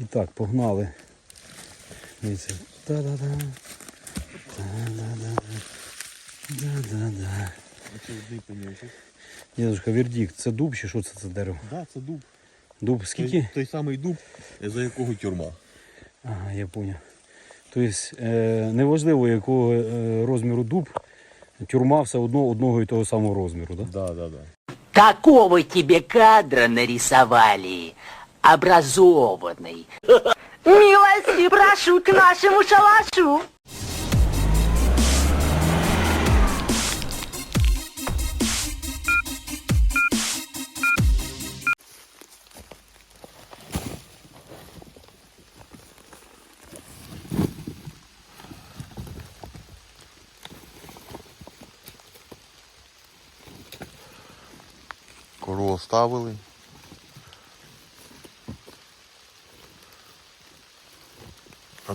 І так, погнали. Дивіться. Та-да-да. Та-да-да. Да-да-да. Дідушка, вердикт, це дуб чи що це за дерево? Да, це дуб. Дуб скільки? Той, той самий дуб, за якого тюрма. Ага, я понял. Тобто е, неважливо якого е, розміру дуб, тюрма все одно одного і того самого розміру, так? Да? Да, да, да. Какого тебе кадра нарисовали? Образованный. Милости прошу к нашему шалашу. Кору оставили.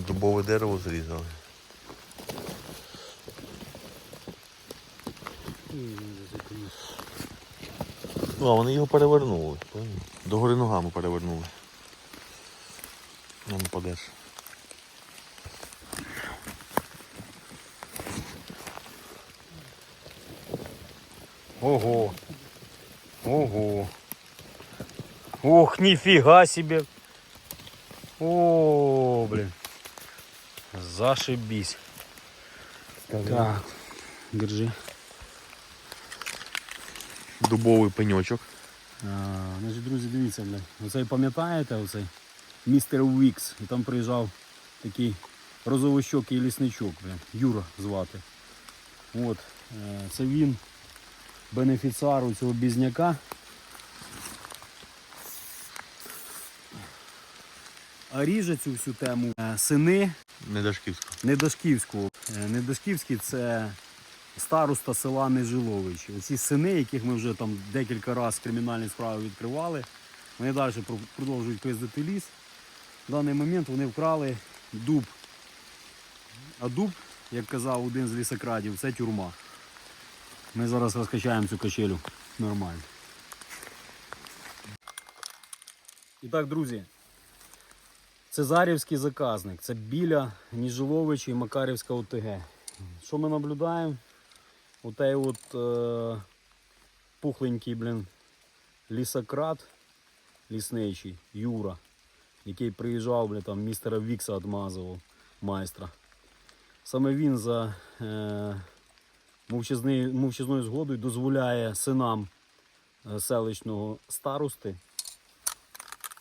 Дубове дерево зрізали. Ну, а вони його перевернули. поняв? Догори ногами перевернули. Ну, падеш. Ого. Ого. Ох, нифига себе. О, блин. Зашибись. Так, держи. Дубовий пеньочок. А, значить, друзі, дивіться, бля. Оцей пам'ятаєте, оцей містер Вікс. І там приїжджав такий розовощокий лісничок, бля. Юра звати. От, е, це він, бенефіціар у цього бізняка. Ріже цю всю тему е, сини Недашківського. Недошківського. Е, Недошківський це староста села Нежиловичі. Оці сини, яких ми вже там декілька разів кримінальні справи відкривали, вони далі продовжують пиздити ліс. В даний момент вони вкрали дуб. А дуб, як казав один з лісокрадів, це тюрма. Ми зараз розкачаємо цю качелю нормально. І так, друзі, Цезарівський заказник. Це біля Ніжиловича і Макарівська ОТГ. Що ми наблюдаємо? Отей от е, пухленький, блін, лісократ лісничий, Юра, який приїжджав, блін, там містера Вікса відмазував, майстра. Саме він за е, мовчазною, мовчазною згодою дозволяє синам е, селищного старости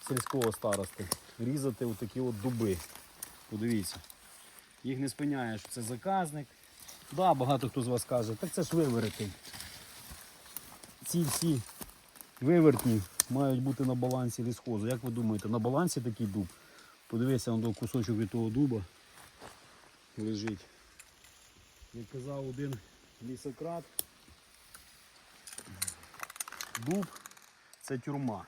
сільського старости різати отакі от дуби. Подивіться. Їх не спиняє, це заказник. Да, багато хто з вас каже, так це ж виверти. Ці всі вивертні мають бути на балансі лісхозу. Як ви думаєте, на балансі такий дуб? Подивися, он кусочок від того дуба лежить. Як казав один лісократ, дуб це тюрма.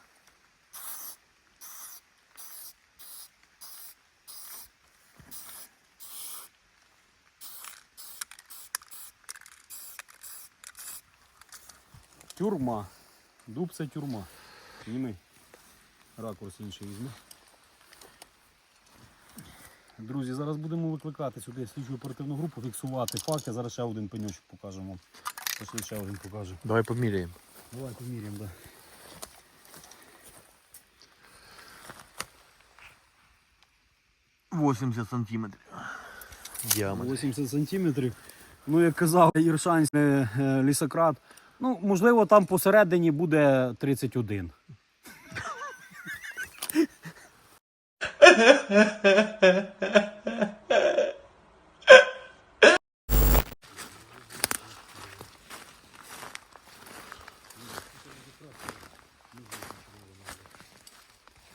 Тюрма. Дуб це тюрма. Зніми. Ракурс інший візьми. Друзі, зараз будемо викликати сюди слідчу оперативну групу, фіксувати факти. Зараз ще один пеньочок покажемо вам. Ще один покажемо. Давай поміряємо. Давай поміряємо, да. – 80 сантиметрів. Діаметр. 80 сантиметрів. Ну, як казав Іршанський е, е, лісократ, ну, можливо, там посередині буде 31.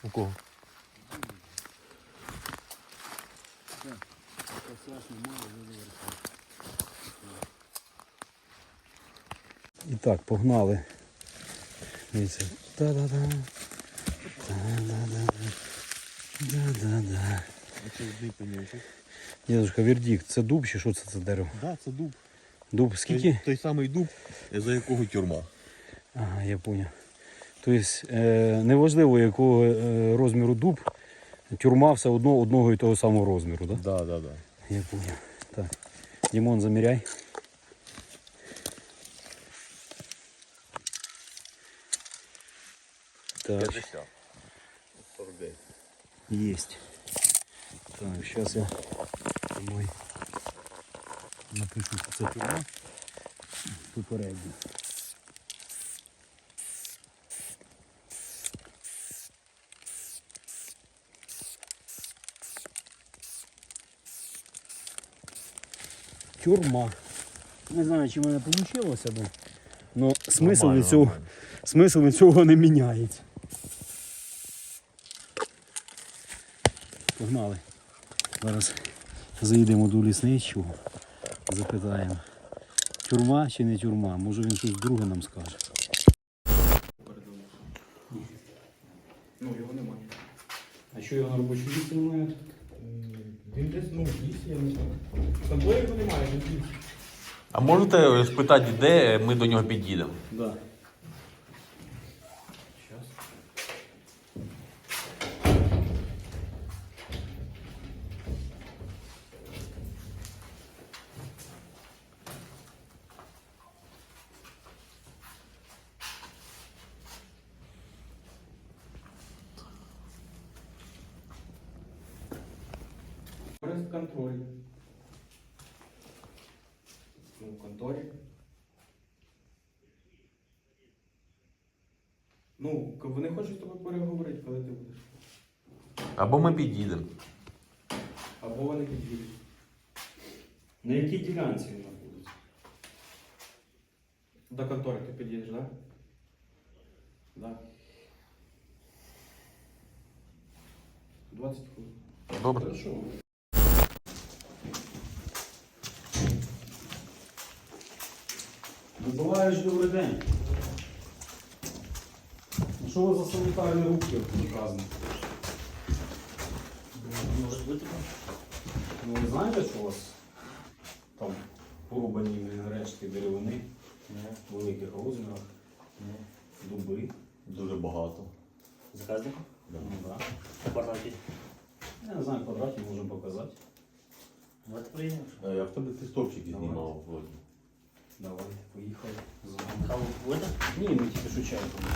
У кого? І так, погнали. Дивіться. Та-да-да. Та-да-да. Да-да-да. Одний пеньочок. Дідушка, вердикт, це дуб чи що це за дерево? Да, це дуб. Дуб скільки? Той, той самий дуб, за якого тюрма. Ага, я понял. Тобто е, неважливо якого е, розміру дуб, Тюрма все одно одного і того самого розміру, так? Да, да, да. Я понял. Так. Димон, замеряй. Так, 50. 49. есть. Так, сейчас я мой напишу, це тюрма. Попередньо. Тюрма. Не знаю, чи в мене вийшло, бо но смисл від цього, смисл від цього не міняється. Погнали. Зараз заїдемо до лісничого, запитаємо. Тюрма чи не тюрма? Може він щось друге нам скаже. Ну, його немає. А що його на робочому місці немає? Він десь, ну, в лісі, я не знаю. Тобою його немає, він в лісі. А можете спитати, де ми до нього під'їдемо? Да. з тобою переговорити, коли ти будеш. Або ми під'їдемо. Або вони підійдуть. На якій ділянці він знаходиться? До контори ти під'їдеш, так? Да? Да. 20 хвилин. Добре. Хорошо. Миколаївич, добрий день. Ну, Що у вас за санітарні рубки вказані? Може бути? Ну ви знаєте, що у вас там порубані блін, рештки деревини в великих розмірах, дуби. Дуже багато. Заказник? Ну, да. Квадратик. Я не знаю, квадратів можемо показати. Вот приїдемо. А я в тебе ти стовпчики Давай. знімав вроді. Давай, поїхали. з вами. Каву буде? Ні, ми тільки що чай пили.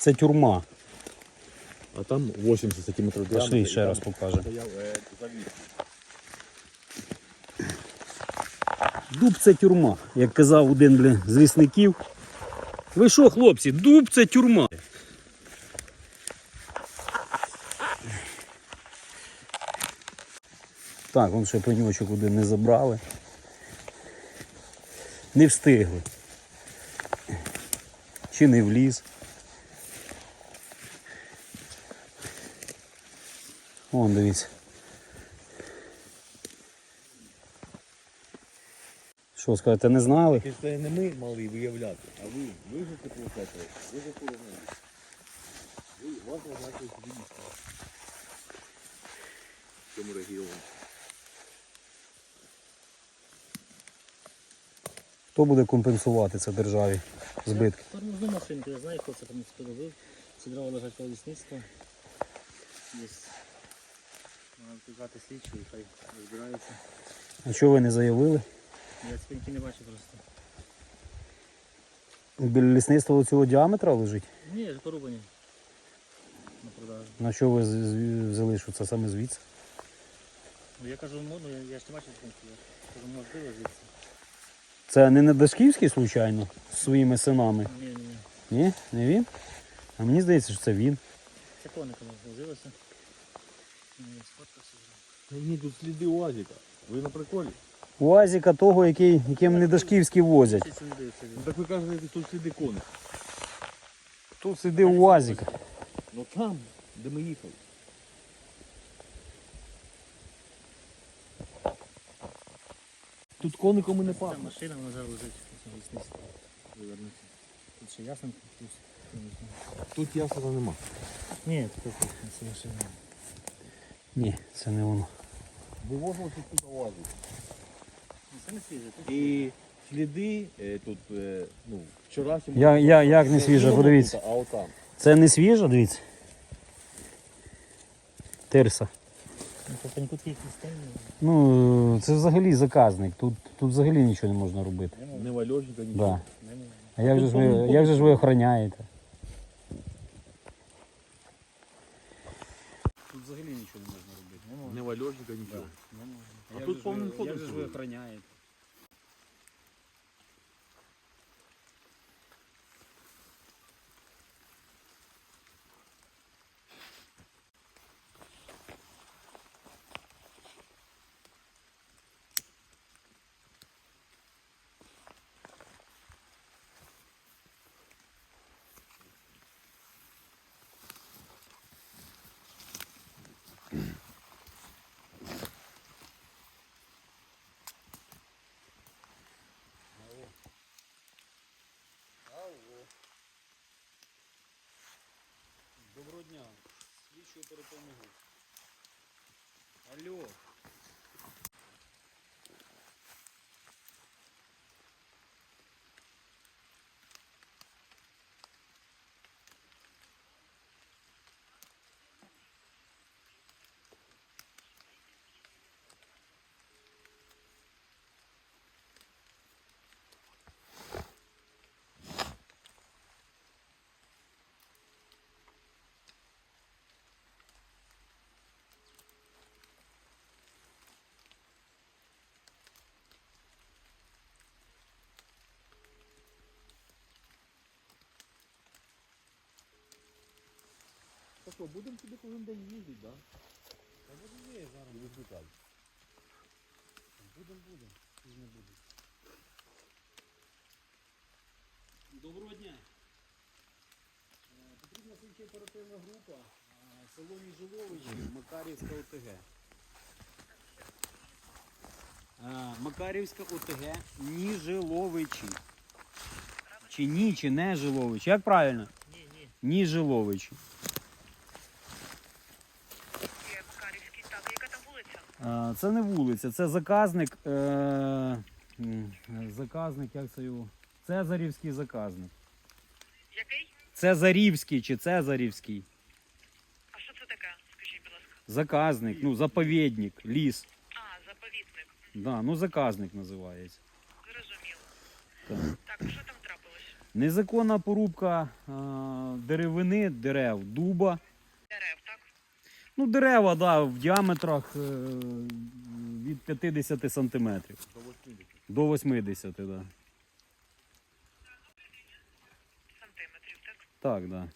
Це тюрма. А там 80 сантиметрів Пошли ще раз покажемо. Е. Дуб це тюрма, як казав один блін, з лісників. Ви що, хлопці, дуб це тюрма. Так, вон ще пеньочок один не забрали. Не встигли. Чи не вліз. Вон дивіться. Що скажете, не знали? Це не ми мали виявляти, а ви, ви ж це получаєте, ви це Ви, вас назначили сюди. В цьому регіоні. Хто буде компенсувати це державі збитки? Тормозну машинку, я знаю, хто це там робив. Ці дрова лежать коло лісництва. Десь. Треба викликати слідчу і хай розбираються. А чого ви не заявили? Я спинки не бачу просто. Біля лісництва цього діаметра лежить? Ні, порубані. На продажу. На що ви з- з- взяли, що це саме звідси? Ну я кажу, ну, ну я, я ж не бачу спинки. Я кажу, можливо звідси. Це не Недашківський, случайно, з своїми синами? Ні, ні, ні. Ні, не він? А мені здається, що це він. Це коником возилося. Ні, тут сліди УАЗіка. Ви на приколі? УАЗіка того, який, яким возять. Не дається. Ну так ви кажете, тут сліди коник. Тут сиди УАЗіка. Ну там, де ми їхали. Тут коником і не Ця пахне. машина, вона зараз лежить. Тут ще ясно. Тут, я. Тут ясного нема. Ні, тут це машина. Ні, це не воно. Вивозили тут. Ну, Це не свіже. І сліди е, тут, е, ну, вчорашньому. Я, я, як не свіже, подивіться. А отам. Це не свіже, дивіться. Тирса. ну. Ну, це взагалі заказник. Тут, тут взагалі нічого не можна робити. Не вальожника, нічого. Да. А як же ж ви, як же ж ви охороняєте? Тут взагалі нічого не вальожника, нічого. А, як тут повним ходом Я ж ви охороняєте? Доброго дня. Слідчий перепомогу. Алло. Що, будемо туди кожен день їздити, так? Та буде є зараз. І викликати. Будем, будем. Чи не буде. Доброго дня. Е, Потрібна слідча оперативна група. е, Село Ніжиловичі, Макарівська ОТГ. Е, Макарівська ОТГ Ніжиловичі. Чи ні, чи не Жиловичі. Як правильно? Ні, ні. Ніжиловичі. Є Макарівський, так, яка там вулиця? Е, Це не вулиця, це заказник. е, Заказник, як це його? Цезарівський заказник. Який? Цезарівський чи Цезарівський. А що це таке? Скажіть, будь ласка. Заказник, ну, заповідник, ліс. А, заповідник. Да, ну заказник називається. Зрозуміло. Так. Так, що там трапилось? Незаконна порубка е, деревини, дерев, дуба. Дерев? Ну, дерева, да, в діаметрах е, від 50 сантиметрів До 80. до 80, да. Сантиметрів, так? Так, да.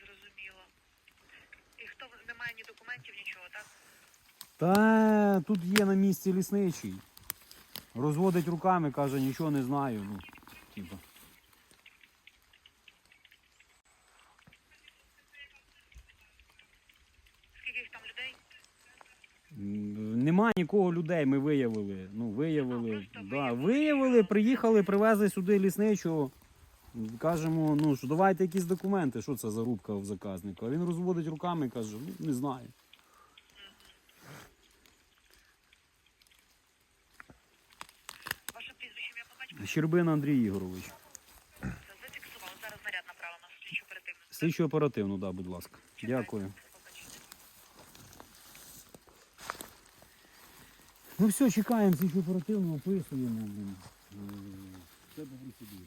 Зрозуміло. І хто немає ні документів, нічого, так? Та тут є на місці лісничий. Розводить руками, каже, нічого не знаю. Ну, типа. Скільки їх там людей? М, Нема нікого людей, ми виявили. Ну, виявили. А, Да, виявили. приїхали, привезли сюди лісничого. Кажемо, ну що давайте якісь документи, що це за рубка в заказнику. А він розводить руками і каже, ну не знаю. Ваше прізвище ім'я по батьку Щербина Андрій Ігорович. зафіксували. Зараз наряд направлено. Слідчу оперативно. Слідчо оперативно, да, будь ласка. Дякую. Ну все, чекаємо, слідчо оперативно описуємо. Все по процедурі.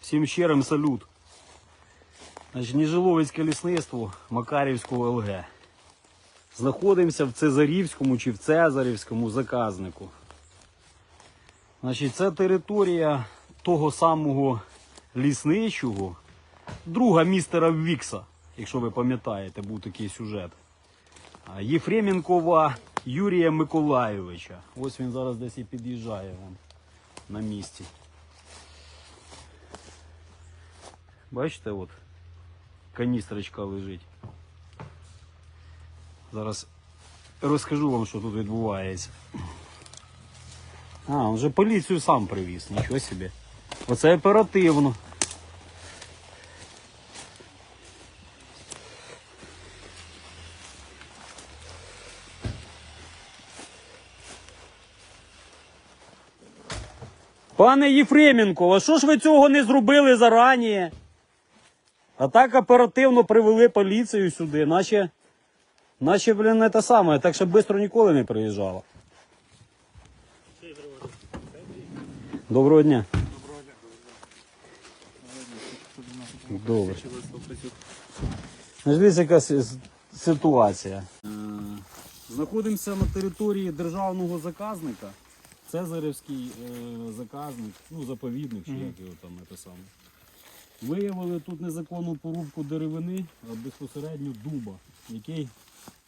Всім щирим салют. Значить, Ніжиловицьке лісництво Макарівського ЛГ. Знаходимося в Цезарівському чи в Цезарівському заказнику. Значить, це територія того самого лісничого, друга містера Вікса, якщо ви пам'ятаєте, був такий сюжет. А, Єфременкова Юрія Миколайовича. Ось він зараз десь і під'їжджає вон, на місці. Бачите, от каністрочка лежить. Зараз розкажу вам, що тут відбувається. А, він вже поліцію сам привіз, нічого собі. Оце оперативно. Пане Єфременко, а що ж ви цього не зробили зарані? А так оперативно привели поліцію сюди, наче, наче, блін, не те саме, так що швидко ніколи не приїжджала. Доброго дня. Добре. Дивіться, яка ситуація. Е, Знаходимося на території державного заказника. Цезарівський е, заказник, ну, заповідник, чи як його там це саме. Виявили тут незаконну порубку деревини, а безпосередньо дуба, який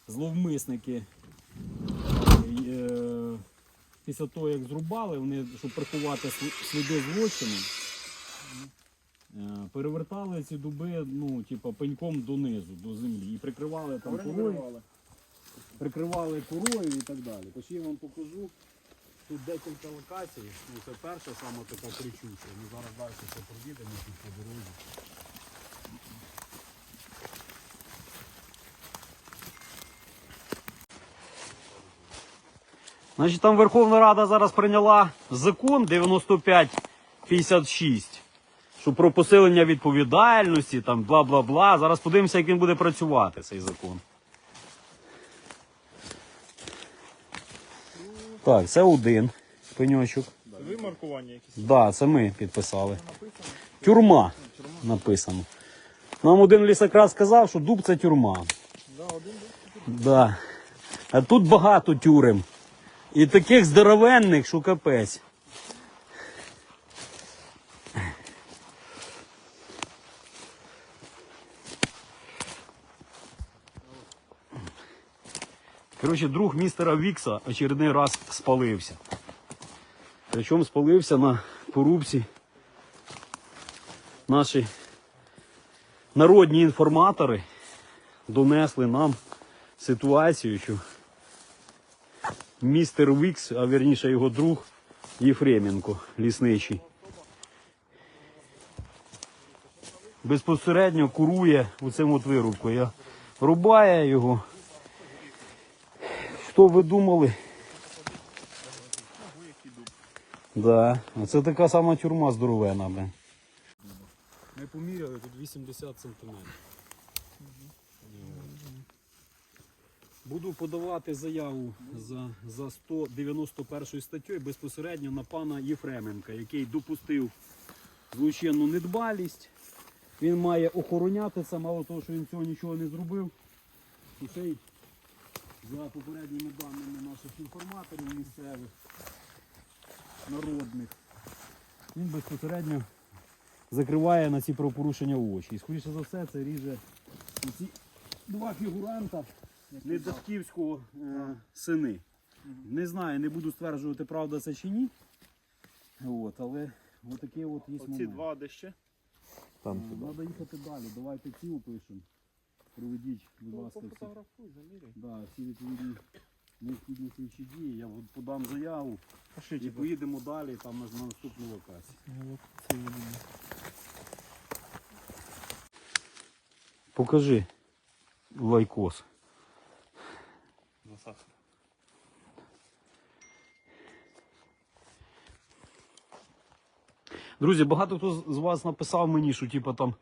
зловмисники е, після того, як зрубали, вони, щоб приховати слі- сліди злочину, е, перевертали ці дуби ну, типу, пеньком донизу, до землі і прикривали там корою, прикривали корою і так далі. Тож я вам покажу. Тут декілька локацій. Ну, це перша саме така кричуща. Ми зараз далі ще проїдемо тут по дорозі. Значить, там Верховна Рада зараз прийняла закон 9556, що про посилення відповідальності, там бла-бла-бла. Зараз подивимося, як він буде працювати, цей закон. Так, це один пеньочок. Ви маркування якісь? Так, да, це ми підписали. Тюрма написано. Нам один лісократ сказав, що дуб це тюрма. Да. А тут багато тюрем. І таких здоровенних, що капець. Коротше, друг містера Вікса очередний раз спалився. Причому спалився на порубці наші народні інформатори донесли нам ситуацію, що містер Вікс, а вірніше його друг Єфременко, лісничий, безпосередньо курує у цьому от вирубку. Я рубає його. Що ви думали? Да. Це така сама тюрма здоровена, блин. Ми поміряли тут 80 сантиметрів. Буду подавати заяву за, за 191 статтю безпосередньо на пана Єфременка, який допустив злочинну недбалість. Він має охороняти це, мало того, що він цього нічого не зробив. І ще й за попередніми даними наших інформаторів місцевих народних. Він безпосередньо закриває на ці правопорушення очі. І скоріше за все це ріже ці два фігуранта Недахківського е, сини. Не знаю, не буду стверджувати, правда це чи ні. От, але отакий от є Оці момент. два де ще? Там Треба їхати далі. Давайте ці опишемо. Проведіть, будь ласка, всі, Фотографуй, заміряй. да, всі відповідні необхідні слідчі дії. Я от подам заяву. І Пошліть. поїдемо далі там на, на наступну локацію. Покажи лайкос. Друзі, багато хто з вас написав мені, що типу, там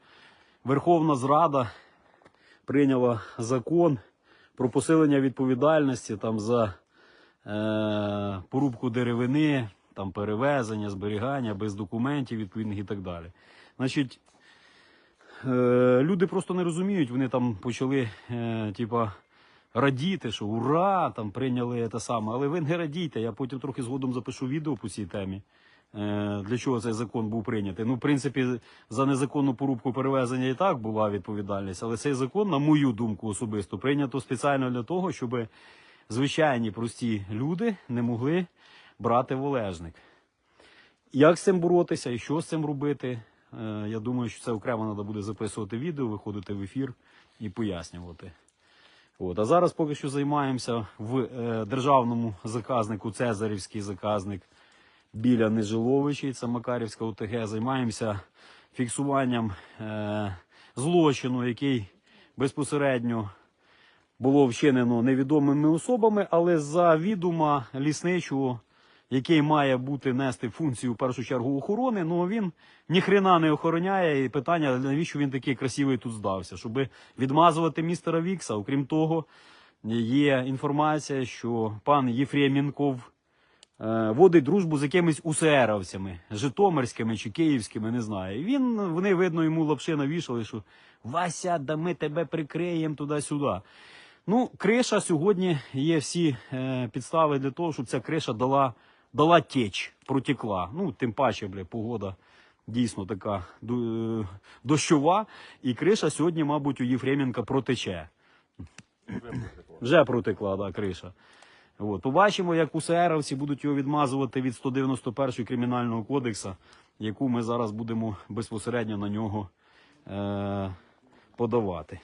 Верховна Зрада прийняла закон про посилення відповідальності там, за е, порубку деревини, там, перевезення, зберігання без документів відповідних і так далі. Значить, е, люди просто не розуміють, вони там почали е, типа, радіти, що ура, там прийняли те саме. Але ви не радійте, я потім трохи згодом запишу відео по цій темі. Е, для чого цей закон був прийнятий. Ну, в принципі, за незаконну порубку перевезення і так була відповідальність, але цей закон, на мою думку, особисто прийнято спеціально для того, щоб звичайні прості люди не могли брати волежник. Як з цим боротися і що з цим робити? Е, Я думаю, що це окремо треба буде записувати відео, виходити в ефір і пояснювати. От. А зараз поки що займаємося в е, державному заказнику, Цезарівський заказник біля Нежиловичі, це Макарівська ОТГ. Займаємося фіксуванням е, злочину, який безпосередньо було вчинено невідомими особами, але за відома лісничого, який має бути нести функцію в першу чергу охорони, ну він ніхрена не охороняє. І питання, навіщо він такий красивий тут здався? Щоб відмазувати містера Вікса. Окрім того, є інформація, що пан Єфремінков водить дружбу з якимись усеровцями, житомирськими чи київськими, не знаю. І він, вони, видно, йому лапши навішали, що Вася, да ми тебе прикриємо туди-сюди. Ну, криша сьогодні є всі е, підстави для того, щоб ця криша дала, дала теч, протекла. Ну, тим паче, бля, погода дійсно така е, дощова. І криша сьогодні, мабуть, у Єфременка протече. Вже протекла, да, криша. От. Побачимо, як УСРовці будуть його відмазувати від 191 кримінального кодексу, яку ми зараз будемо безпосередньо на нього е- подавати.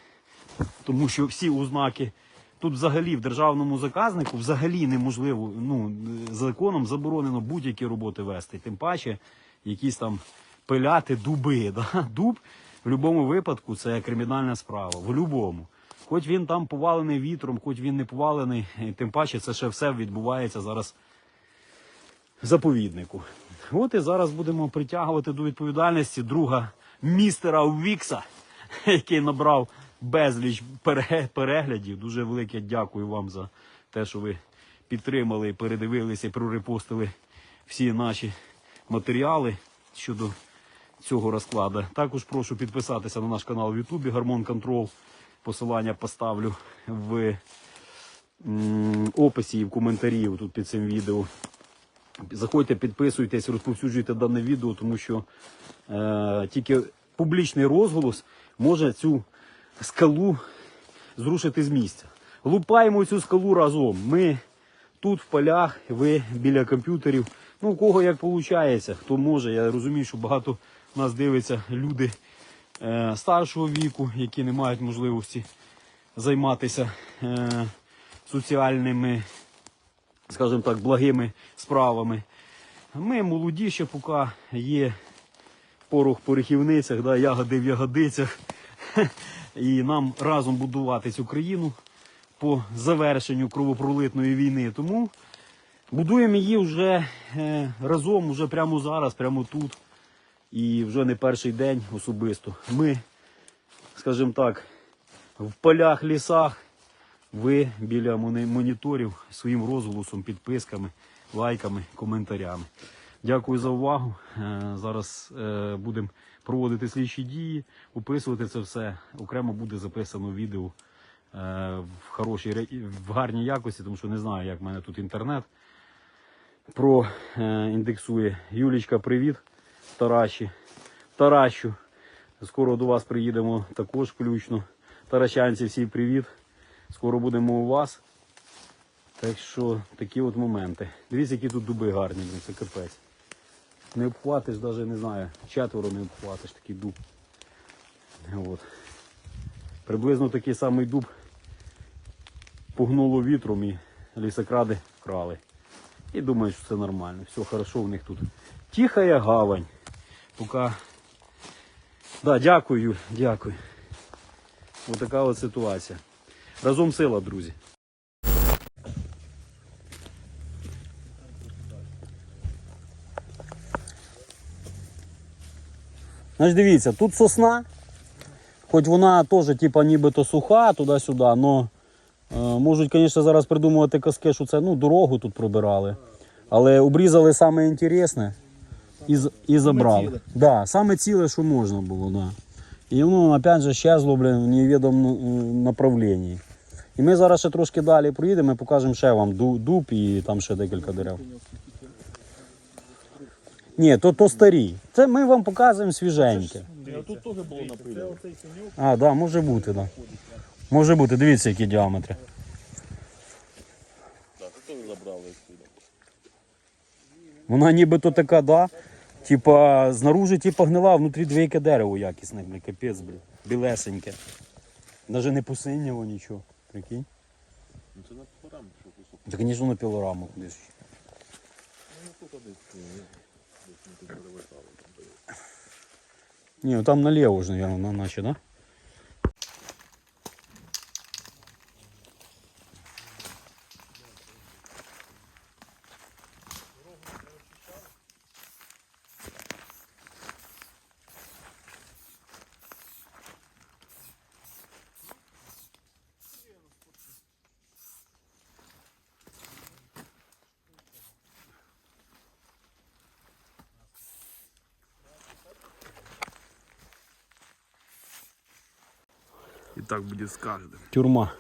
Тому що всі ознаки тут взагалі в державному заказнику взагалі неможливо, ну, законом заборонено будь-які роботи вести. Тим паче якісь там пиляти дуби. Да? Дуб в будь-якому випадку це кримінальна справа. В будь-якому. Хоч він там повалений вітром, хоч він не повалений, тим паче це ще все відбувається зараз в заповіднику. От і зараз будемо притягувати до відповідальності друга містера Вікса, який набрав безліч переглядів. Дуже велике дякую вам за те, що ви підтримали, передивилися прорепостили всі наші матеріали щодо цього розкладу. Також прошу підписатися на наш канал в Ютубі Гармон Контрол. Посилання поставлю в описі і в коментарі тут під цим відео. Заходьте, підписуйтесь, розповсюджуйте дане відео, тому що е, тільки публічний розголос може цю скалу зрушити з місця. Лупаємо цю скалу разом. Ми тут в полях, ви біля комп'ютерів. Ну, у кого як виходить, хто може. Я розумію, що багато нас дивиться люди старшого віку, які не мають можливості займатися е, соціальними, скажімо так, благими справами. Ми молоді ще поки є порох в порохівницях, да, ягоди в ягодицях. І нам разом будувати цю країну по завершенню кровопролитної війни. Тому будуємо її вже е, разом, вже прямо зараз, прямо тут. І вже не перший день особисто. Ми, скажімо так, в полях, лісах, ви біля моніторів своїм розголосом, підписками, лайками, коментарями. Дякую за увагу. Е, Зараз е, будемо проводити слідчі дії, описувати це все. Окремо буде записано відео е, в хорошій в гарній якості, тому що не знаю, як в мене тут інтернет проіндексує. Юлічка, привіт. Тараші. Таращу. Скоро до вас приїдемо також включно. Таращанці, всі привіт. Скоро будемо у вас. Так що такі от моменти. Дивіться, які тут дуби гарні, це капець. Не обхватиш, навіть не знаю, четверо не обхватиш такий дуб. От. Приблизно такий самий дуб погнуло вітром і лісокради вкрали. І думаю, що це нормально. Все хорошо в них тут. Тихая гавань. Пока. Да, дякую, дякую. Така от ситуація. Разом сила, друзі. Значить, дивіться, тут сосна, хоч вона теж типа, нібито суха, туди-сюди, але можуть, звісно, зараз придумувати казки, що це ну, дорогу тут пробирали. Але обрізали саме і, і забрали. ціле. Да, саме ціле, що можна було, да. І воно, опять же, щезло, блин, в невідомому е, направленні. І ми зараз ще трошки далі проїдемо і покажемо ще вам дуб і там ще декілька дерев. Ні, то, то старі. Це ми вам показуємо свіженьке. А тут теж було напилено. А, да, може бути, да. Може бути, дивіться, які діаметри. Тут теж забрали. Вона нібито така, да. Типа, знаружи типа гнила, а внутрі двійке дерево якісне, бля, капець, блін. Білесеньке. Навіть не посиняло нічого. Прикинь. Ну це на пілораму, що кусок. Та, звісно, на пілораму кудись. Ну тут десь, десь не тут перевертали. там. Ні, ну там наліво ж, мабуть, на наче, да? І так буде з кожним. Тюрма.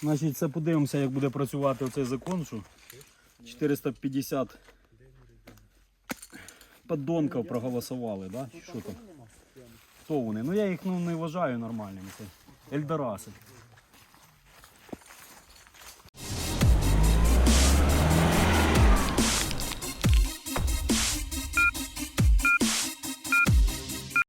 Значить, це подивимося, як буде працювати цей закон, що 450 подонків проголосували, да? Що там? Хто вони? Ну я їх ну, не вважаю нормальними. Це Ельдораси.